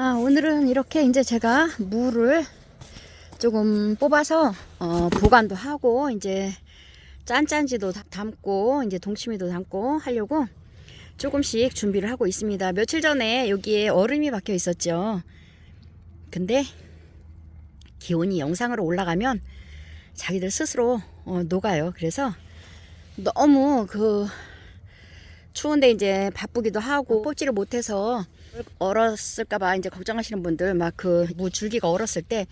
아, 오늘은 이렇게 이제 제가 무를 조금 뽑아서 어, 보관도 하고 이제 짠짠지도 다- 담고 이제 동치미도 담고 하려고 조금씩 준비를 하고 있습니다. 며칠 전에 여기에 얼음이 박혀 있었죠. 근데 기온이 영상으로 올라가면 자기들 스스로 어, 녹아요. 그래서 너무 그 추운데 이제 바쁘기도 하고 뽑지를 못해서 얼었을까봐 이제 걱정하시는 분들 막 그 무 줄기가 얼었을 때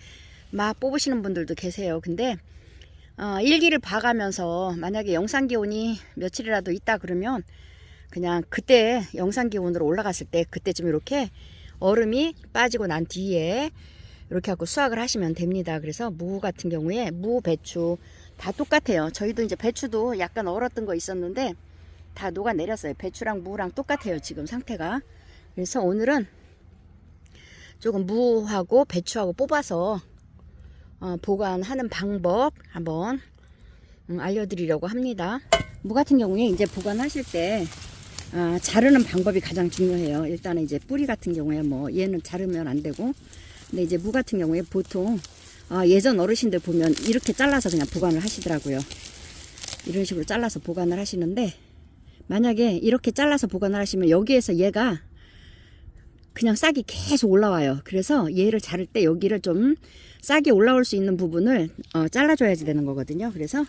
막 뽑으시는 분들도 계세요. 근데 어, 일기를 봐가면서 만약에 영상 기온이 며칠이라도 있다 그러면 그냥 그때 영상 기온으로 올라갔을 때 그때쯤 이렇게 얼음이 빠지고 난 뒤에 이렇게 하고 수확을 하시면 됩니다. 그래서 무 같은 경우에 무, 배추 다 똑같아요. 저희도 이제 배추도 약간 얼었던 거 있었는데 다 녹아 내렸어요. 배추랑 무랑 똑같아요. 지금 상태가. 그래서 오늘은 조금 무하고 배추하고 뽑아서 어, 보관하는 방법 한번 음, 알려드리려고 합니다. 무 같은 경우에 이제 보관하실 때 아, 자르는 방법이 가장 중요해요. 일단은 이제 뿌리 같은 경우에 뭐 얘는 자르면 안 되고, 근데 이제 무 같은 경우에 보통 아, 예전 어르신들 보면 이렇게 잘라서 그냥 보관을 하시더라고요. 이런 식으로 잘라서 보관을 하시는데 만약에 이렇게 잘라서 보관을 하시면 여기에서 얘가 그냥 싹이 계속 올라와요. 그래서 얘를 자를 때 여기를 좀 싹이 올라올 수 있는 부분을 어, 잘라줘야지 되는 거거든요. 그래서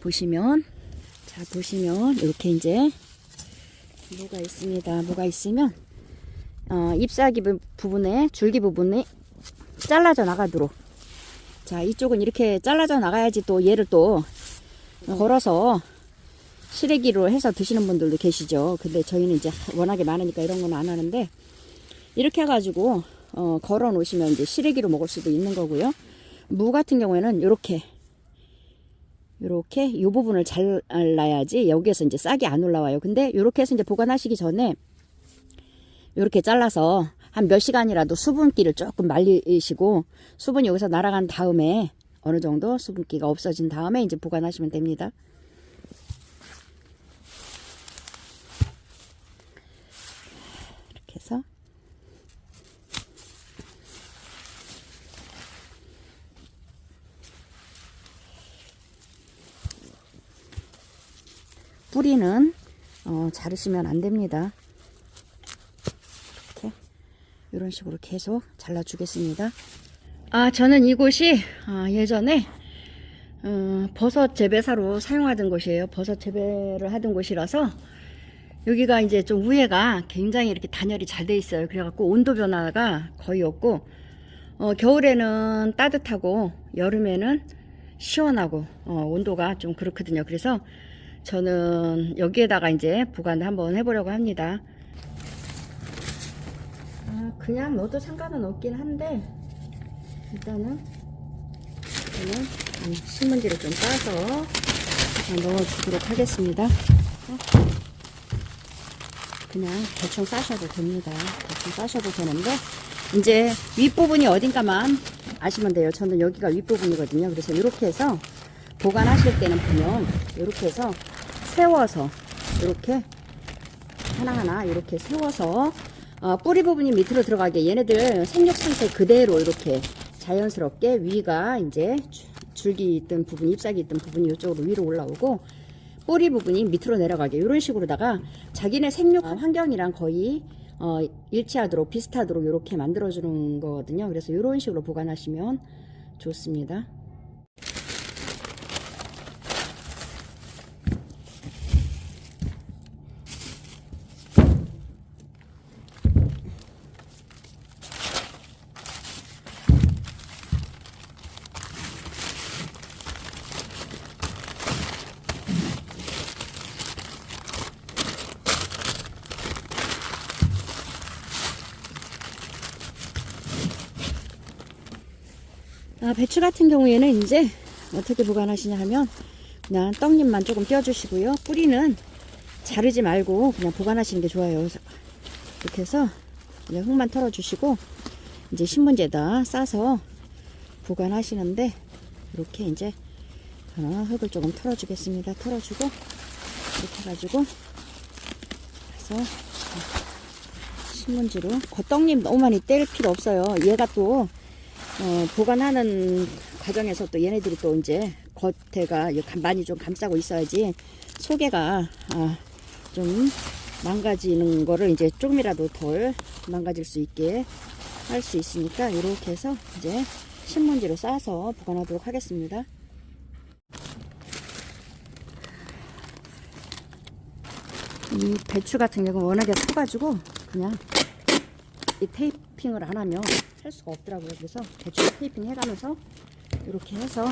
보시면 자 보시면 이렇게 이제 뭐가 있습니다. 뭐가 있으면 어, 잎사귀 부- 부분에 줄기 부분에 잘라져 나가도록 자 이쪽은 이렇게 잘라져 나가야지 또 얘를 또 걸어서 시래기로 해서 드시는 분들도 계시죠. 근데 저희는 이제 워낙에 많으니까 이런 건 안 하는데 이렇게 해가지고 어, 걸어 놓으시면 이제 시래기로 먹을 수도 있는 거고요. 무 같은 경우에는 이렇게 이렇게 이 부분을 잘라야지 여기에서 이제 싹이 안 올라와요. 근데 이렇게 해서 이제 보관하시기 전에 이렇게 잘라서 한 몇 시간이라도 수분기를 조금 말리시고 수분이 여기서 날아간 다음에 어느 정도 수분기가 없어진 다음에 이제 보관하시면 됩니다. 이렇게 해서 뿌리는 어, 자르시면 안 됩니다. 이렇게 이런 식으로 계속 잘라주겠습니다. 아 저는 이곳이 아, 예전에 어, 버섯 재배사로 사용하던 곳이에요. 버섯 재배를 하던 곳이라서 여기가 이제 좀 위에가 굉장히 이렇게 단열이 잘 돼 있어요. 그래갖고 온도 변화가 거의 없고 어, 겨울에는 따뜻하고 여름에는 시원하고 어, 온도가 좀 그렇거든요. 그래서 저는 여기에다가 이제 보관을 한번 해보려고 합니다. 아, 그냥 넣어도 상관은 없긴 한데 일단은 저는 음, 신문지를 좀 따서 넣어주도록 하겠습니다. 그냥 대충 싸셔도 됩니다. 대충 싸셔도 되는데 이제 윗부분이 어딘가만 아시면 돼요. 저는 여기가 윗부분이거든요. 그래서 이렇게 해서 보관하실 때는 보면 이렇게 해서 세워서 이렇게 하나하나 이렇게 세워서 어, 뿌리 부분이 밑으로 들어가게 얘네들 생육 상태 그대로 이렇게 자연스럽게 위가 이제 주- 줄기 있던 부분, 잎사귀 있던 부분이 이쪽으로 위로 올라오고 뿌리 부분이 밑으로 내려가게 이런 식으로다가 자기네 생육 환경이랑 거의 어, 일치하도록 비슷하도록 이렇게 만들어주는 거거든요. 그래서 이런 식으로 보관하시면 좋습니다. 아, 배추 같은 경우에는 이제 어떻게 보관하시냐 하면 그냥 떡잎만 조금 떼어주시고요. 뿌리는 자르지 말고 그냥 보관하시는 게 좋아요. 이렇게 해서 그냥 흙만 털어주시고 이제 신문지에다 싸서 보관하시는데 이렇게 이제 어, 흙을 조금 털어주겠습니다. 털어주고 이렇게 해가지고 그래서 신문지로 겉떡잎 너무 많이 뗄 필요 없어요. 얘가 또 어, 보관하는 과정에서 또 얘네들이 또 이제 겉에가 많이 좀 감싸고 있어야지 속에가 아, 좀 망가지는 거를 이제 조금이라도 덜 망가질 수 있게 할 수 있으니까 이렇게 해서 이제 신문지로 싸서 보관하도록 하겠습니다. 이 배추 같은 경우는 워낙에 커가지고 그냥 이 테이핑을 안 하면 할 수가 없더라고요. 그래서 배추 테이핑 해가면서 이렇게 해서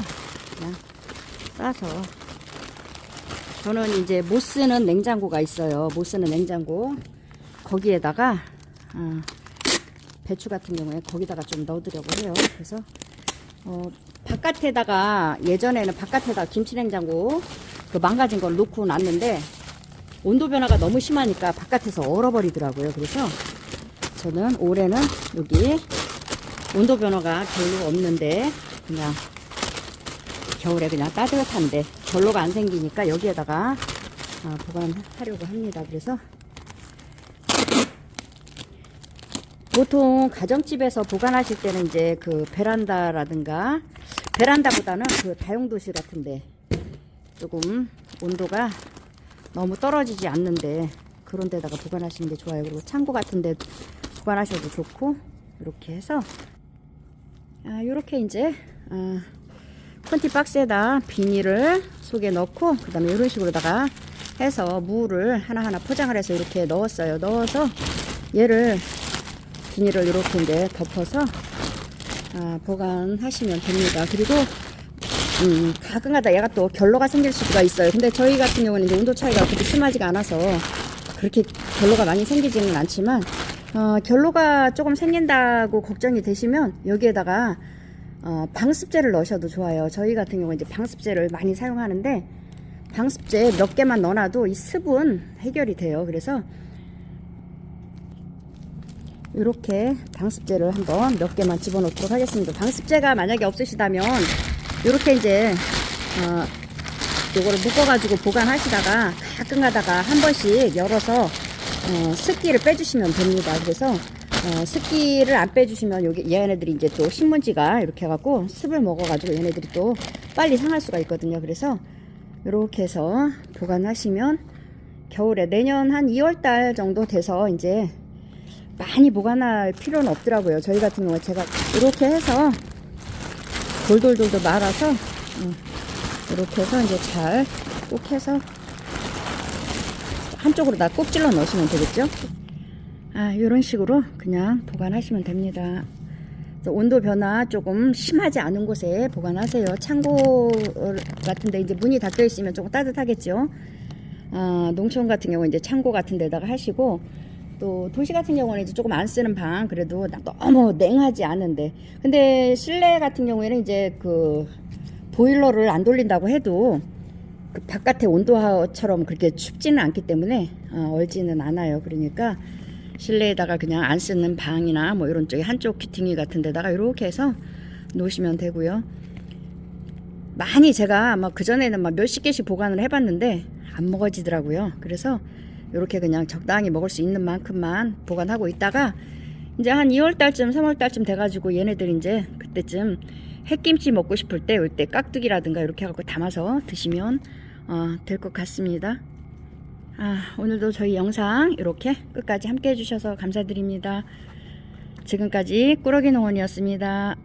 그냥 싸서 저는 이제 못 쓰는 냉장고가 있어요. 못 쓰는 냉장고 거기에다가 아, 배추 같은 경우에 거기다가 좀 넣어두려고 해요. 그래서 어, 바깥에다가 예전에는 바깥에다 김치 냉장고 그 망가진 걸 놓고 놨는데 온도 변화가 너무 심하니까 바깥에서 얼어버리더라고요. 그래서 저는 올해는 여기 온도 변화가 별로 없는데 그냥 겨울에 그냥 따뜻한데 결로가 안 생기니까 여기에다가 아, 보관하려고 합니다. 그래서 보통 가정집에서 보관하실 때는 이제 그 베란다라든가 베란다보다는 그 다용도실 같은데 조금 온도가 너무 떨어지지 않는데 그런 데다가 보관하시는 게 좋아요. 그리고 창고 같은 데 보관하셔도 좋고 이렇게 해서 아, 이렇게 이제 아, 컨티 박스에다 비닐을 속에 넣고 그 다음에 이런 식으로다가 해서 무를 하나하나 포장을 해서 이렇게 넣었어요. 넣어서 얘를 비닐을 이렇게 이제 덮어서 아, 보관하시면 됩니다. 그리고 음, 가끔가다 얘가 또 결로가 생길 수가 있어요. 근데 저희 같은 경우는 이제 온도 차이가 그렇게 심하지가 않아서 그렇게 결로가 많이 생기지는 않지만 어, 결로가 조금 생긴다고 걱정이 되시면 여기에다가 어, 방습제를 넣으셔도 좋아요. 저희 같은 경우는 이제 방습제를 많이 사용하는데 방습제 몇 개만 넣어놔도 이 습은 해결이 돼요. 그래서 이렇게 방습제를 한번 몇 개만 집어넣도록 하겠습니다. 방습제가 만약에 없으시다면 이렇게 이제 어, 요거를 묶어가지고 보관하시다가 가끔 가다가 한 번씩 열어서 어, 습기를 빼주시면 됩니다. 그래서 어, 습기를 안 빼주시면 여기 얘네들이 이제 또 신문지가 이렇게 해갖고 습을 먹어가지고 얘네들이 또 빨리 상할 수가 있거든요. 그래서 이렇게 해서 보관하시면 겨울에 내년 한 2월달 정도 돼서 이제 많이 보관할 필요는 없더라고요. 저희 같은 경우 제가 이렇게 해서 돌돌돌돌 말아서 음, 이렇게 해서 이제 잘 꼭 해서 한쪽으로 다 꼭 찔러 넣으시면 되겠죠. 아, 이런 식으로 그냥 보관하시면 됩니다. 온도 변화 조금 심하지 않은 곳에 보관하세요. 창고 같은데 이제 문이 닫혀 있으면 조금 따뜻하겠죠. 아, 농촌 같은 경우 이제 창고 같은 데다가 하시고 또 도시 같은 경우는 이제 조금 안 쓰는 방 그래도 너무 냉하지 않은데 근데 실내 같은 경우에는 이제 그 보일러를 안 돌린다고 해도 그 바깥의 온도처럼 그렇게 춥지는 않기 때문에 어, 얼지는 않아요. 그러니까 실내에다가 그냥 안 쓰는 방이나 뭐 이런 쪽에 한쪽 귀퉁이 같은 데다가 이렇게 해서 놓으시면 되고요. 많이 제가 막 그전에는 막 몇십 개씩 보관을 해봤는데 안 먹어지더라고요. 그래서 이렇게 그냥 적당히 먹을 수 있는 만큼만 보관하고 있다가 이제 한 2월 달쯤, 3월 달쯤 돼가지고 얘네들 이제 그때쯤 햇김치 먹고 싶을 때 이때 깍두기라든가 이렇게 해갖고 담아서 드시면 어, 될 것 같습니다. 아, 오늘도 저희 영상 이렇게 끝까지 함께 해주셔서 감사드립니다. 지금까지 꾸러기 농원이었습니다.